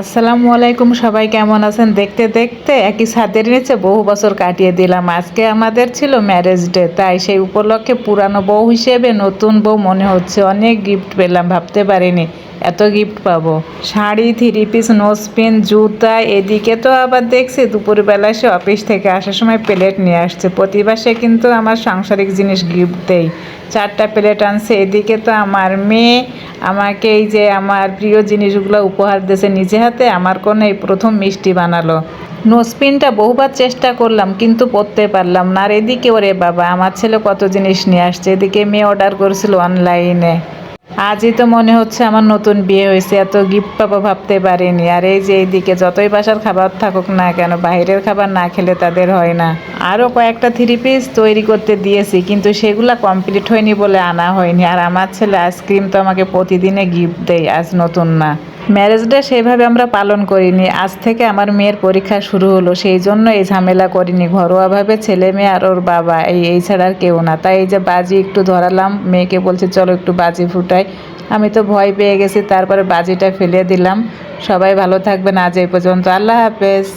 আসসালামু আলাইকুম, সবাই কেমন আছেন? দেখতে দেখতে একই ছাদের নিচে বহু বছর কাটিয়ে দিলাম। আজকে আমাদের ছিল ম্যারেজ ডে তাই সেই উপলক্ষে পুরানো বউ হিসেবে নতুন বউ মনে হচ্ছে। অনেক গিফট পেলাম, ভাবতে পারিনি। এত গিফট পাবো। শাড়ি থ্রি পিস নোসপিন জুতা, এদিকে তো আবার দেখছি দুপুরবেলা সে অফিস থেকে আসার সময় প্লেট নিয়ে আসছে। প্রতিবার সে কিন্তু আমার সাংসারিক জিনিস গিফট দেয় চারটা প্লেট আনছে, এদিকে তো আমার মেয়ে আমাকে এই যে আমার প্রিয় জিনিসগুলো উপহার দিয়েছে নিজে হাতে, আমার কোনো এই প্রথম মিষ্টি বানালো। নোসপিনটা বহুবার চেষ্টা করলাম, কিন্তু পরতে পারলাম না। আর এদিকে ওরে বাবা, আমার ছেলে কত জিনিস নিয়ে আসছে? এদিকে মেয়ে অর্ডার করেছিল অনলাইনে আজই তো মনে হচ্ছে আমার নতুন বিয়ে হয়েছে, এত গিফট পাবো ভাবতে পারিনি। আর এই যে এইদিকে যতই বাসার খাবার থাকুক না কেন, বাইরের খাবার না খেলে তাদের হয় না। আরও কয়েকটা থ্রি পিস তৈরি করতে দিয়েছি, কিন্তু সেগুলা কমপ্লিট হয়নি বলে আনা হয়নি। আর আমার ছেলে আইসক্রিম তো আমাকে প্রতিদিনে গিফট দেয়, আজ নতুন না। ম্যারেজ ডে সেইভাবে আমরা পালন করিনি। আজ থেকে আমার মেয়ের পরীক্ষা শুরু হলো, সেই জন্য এই ঝামেলা করিনি। ঘরোয়াভাবে ছেলে মেয়ে আর ওর বাবা, এই এই ছাড়া আর কেউ না। তাই এই যে বাজি একটু ধরালাম, মেয়েকে বলছে, চলো একটু বাজি ফুটাই। আমি তো ভয় পেয়ে গেছি, তারপরে বাজিটা ফেলে দিলাম। সবাই ভালো থাকবেন আজ এই পর্যন্ত। আল্লাহ হাফেজ।